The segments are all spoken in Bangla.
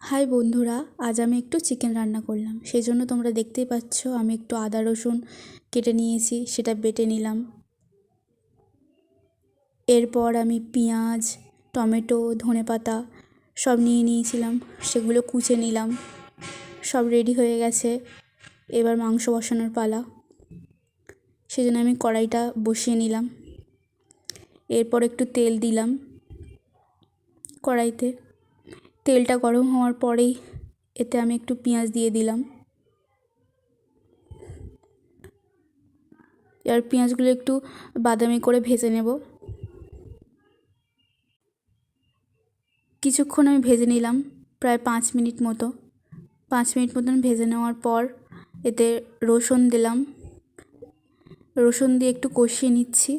হাই বন্ধুরা, আজ আমি একটু চিকেন রান্না করলাম। সেই জন্য তোমরা দেখতেই পাচ্ছ, আমি একটু আদা রসুন কেটে নিয়েছি, সেটা বেটে নিলাম। এরপর আমি পেঁয়াজ, টমেটো, ধনেপাতা সব নিয়ে নিয়েছিলাম, সেগুলো কুচে নিলাম। সব রেডি হয়ে গেছে, এবার মাংস বসানোর পালা। সেই জন্য আমি কড়াইটা বসিয়ে নিলাম। এরপর একটু তেল দিলাম কড়াইতে। তেলটা গরম হওয়ার পরেই এতে আমি একটু পেঁয়াজ দিয়ে দিলাম। এবার পেঁয়াজগুলো একটু বাদামি করে ভেজে নেব। কিছুক্ষণ আমি ভেজে নিলাম প্রায় পাঁচ মিনিট মতো। পাঁচ মিনিট মতন ভেজে নেওয়ার পর এতে রসুন দিলাম। রসুন দিয়ে একটু কষিয়ে নিচ্ছি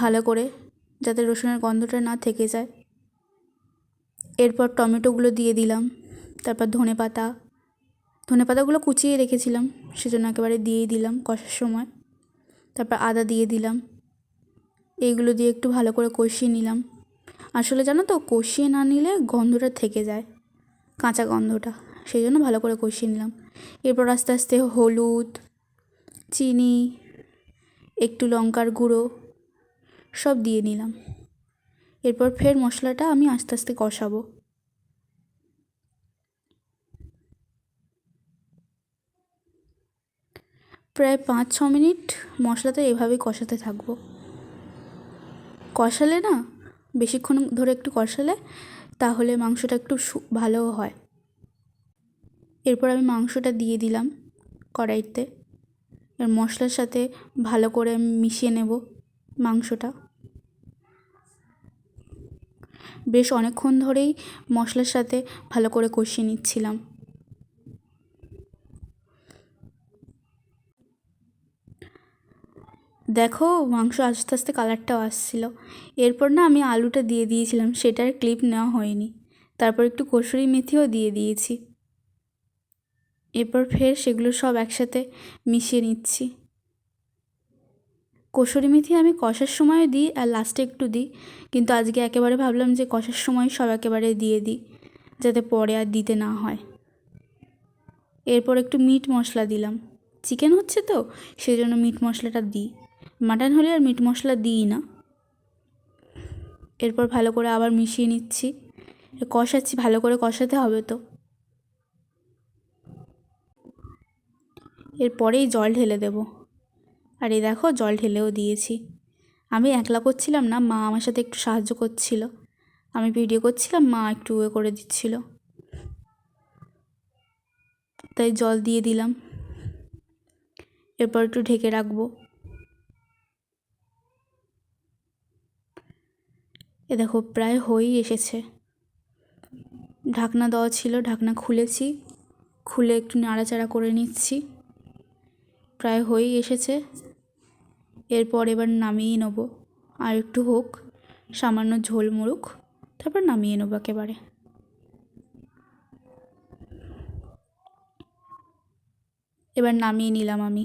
ভালো করে, যাতে রসুনের গন্ধটা না থেকে যায়। এরপর টমেটোগুলো দিয়ে দিলাম, তারপর ধনে পাতা ধনে পাতাগুলো কুচিয়ে রেখেছিলাম, সেজন্য একেবারে দিয়েই দিলাম কষার সময়, তারপর আদা দিয়ে দিলাম, এইগুলো দিয়ে একটু ভালো করে কষিয়ে নিলাম। আসলে জানো তো, কষিয়ে না নিলে গন্ধটা থেকে যায়, কাঁচা গন্ধটা সেই জন্য ভালো করে কষিয়ে নিলাম। এরপর আস্তে আস্তে হলুদ, চিনি, একটু লঙ্কার গুঁড়ো, সব দিয়ে নিলাম। এরপর ফের মশলাটা আমি আস্তে আস্তে কষাবো। প্রায় পাঁচ ছ মিনিট মশলাটা এভাবেই কষাতে থাকব। কষালে না, বেশিক্ষণ ধরে একটু কষালে তাহলে মাংসটা একটু ভালো হয়। এরপর আমি মাংসটা দিয়ে দিলাম কড়াইতে। এর মশলার সাথে ভালো করে মিশিয়ে নেব মাংসটা। বেশ অনেকক্ষণ ধরেই মশলার সাথে ভালো করে কষিয়ে নিচ্ছিলাম। দেখো, মাংস আস্তে আস্তে কালারটাও আসছিল। এরপর না আমি আলুটা দিয়ে দিয়েছিলাম, সেটার ক্লিপ নেওয়া হয়নি। তারপর একটু কসুরি মেথিও দিয়ে দিয়েছি। এরপর ফের সেগুলো সব একসাথে মিশিয়ে নিচ্ছি। কসুরি মেথি আমি কষার সময় দিই আর লাস্টে একটু দিই। কিন্তু আজকে একেবারে ভাবলাম যে কষার সময় সব একেবারে দিয়ে দিই, যাতে পরে আর দিতে না হয়। এরপর একটু মিট মশলা দিলাম। চিকেন হচ্ছে তো সেই জন্য মিট মশলাটা দিই। মাটন হলে আর মিট মশলা দিই না। এরপর ভালো করে আবার মিশিয়ে নিচ্ছি। কষাচ্ছি, ভালো করে কষাতে হবে তো। এরপরেই জল ঢেলে দেব। আর এই দেখো জল ঢেলেও দিয়েছি। আমি একলা করছিলাম না, মা আমার সাথে একটু সাহায্য করছিল। আমি ভিডিও করছিলাম, মা একটু এ করে দিচ্ছিল। তাই জল দিয়ে দিলাম। এরপর একটু ঢেকে রাখব। এ দেখো প্রায় হয়েই এসেছে। ঢাকনা দেওয়া ছিল, ঢাকনা খুলেছি। খুলে একটু নাড়াচাড়া করে নিচ্ছি। প্রায় হয়েই এসেছে। এরপর এবার নামিয়ে নেব। আর একটু হোক, সামান্য ঝোল মুড়ুক, তারপর নামিয়ে নেব একেবারে। এবার নামিয়ে নিলাম আমি।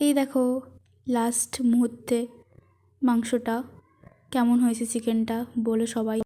এই দেখো লাস্ট মুহূর্তে মাংসটা কেমন হয়েছে চিকেনটা বলে সবাই।